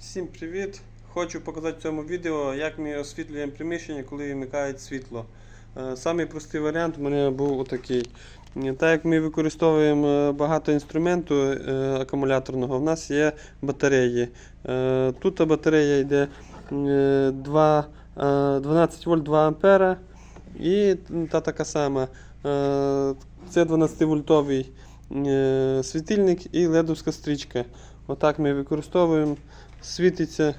Всім привіт! Хочу показати в цьому відео, як ми освітлюємо приміщення, коли вмикають світло. Е, Самий простий варіант у мене був отакий. Так як ми використовуємо е, багато інструменту е, акумуляторного, в нас є батареї. Тут батарея йде е, 2, е, 12 вольт 2 ампера і та така сама. Це 12-вольтовий е, світильник і ледовська стрічка. Отак ми використовуємо. Світиться.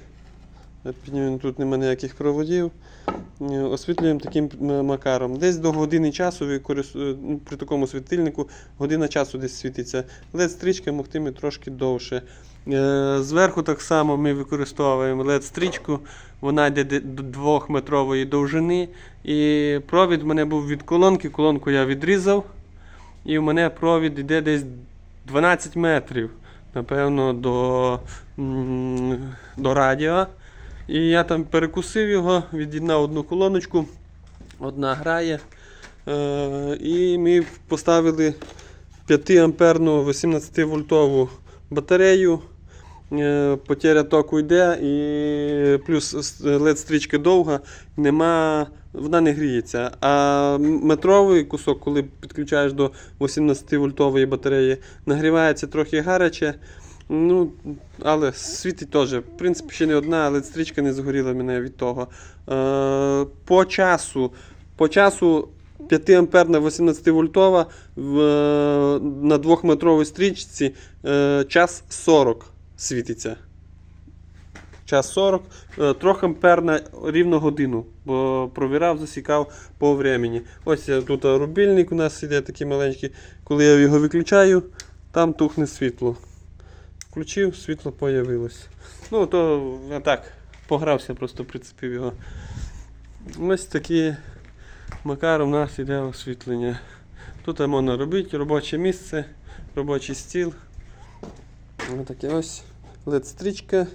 Піднімемо, Тут немає ніяких проводів. Е, Освітлюємо таким макаром. Десь до години часу ну, при такому світильнику година часу десь світиться. LED-стрічка могтиме трошки довше. Е, Зверху так само ми використовуємо LED-стрічку. Вона йде до 2-метрової довжини. І провід в мене був від колонки. Колонку я відрізав. І в мене провід йде десь 12 метрів. Напевно, до, до радіо. І я там перекусив його, від'єднав одну колоночку, одна грає. Е, і ми поставили 5 амперну 18 вольтову батарею. Е, Потеря току йде, і плюс led стрічка довга, нема, вона не гріється. А метровий кусок, коли підключаєш до 18 вольтової батареї, нагрівається трохи гаряче. Ну, але світить теж. В принципі, ще не одна, але стрічка не згоріла мене від того. Е, по часу, по часу 5 амперна 18 вольтова в, на 2-метровій стрічці е, час 40 світиться. Час 40, е, 3 амперна рівно годину, бо провірав, засікав по времени. Ось е, тут е, рубільник у нас іде такий маленький. Коли я його виключаю, там тухне світло. Включив, світло появилось. Ну, то так погрався, просто прицепив його. Ось такі макар у нас іде освітлення. Тут можна робити робоче місце, робочий стіл. Ось таке ось LED-стрічка.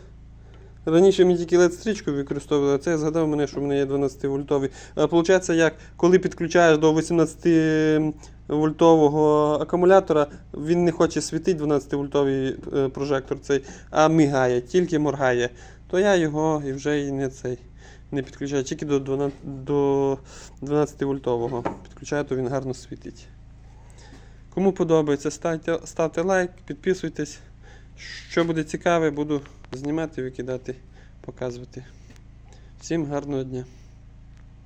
Раніше ми тільки LED-стрічку використовували, а це згадав мене, що в мене є 12 вольтовий. Получається, як коли підключаєш до 18 вольтового акумулятора, він не хоче світити 12 вольтовий е, прожектор цей, а мигає, тільки моргає. То я його і вже і не цей. Не підключаю, тільки до 12, до 12 вольтового. Підключаю, то він гарно світить. Кому подобається, ставте, ставте лайк, підписуйтесь. Що буде цікаве, буду знімати, викидати, показувати. Всім гарного дня!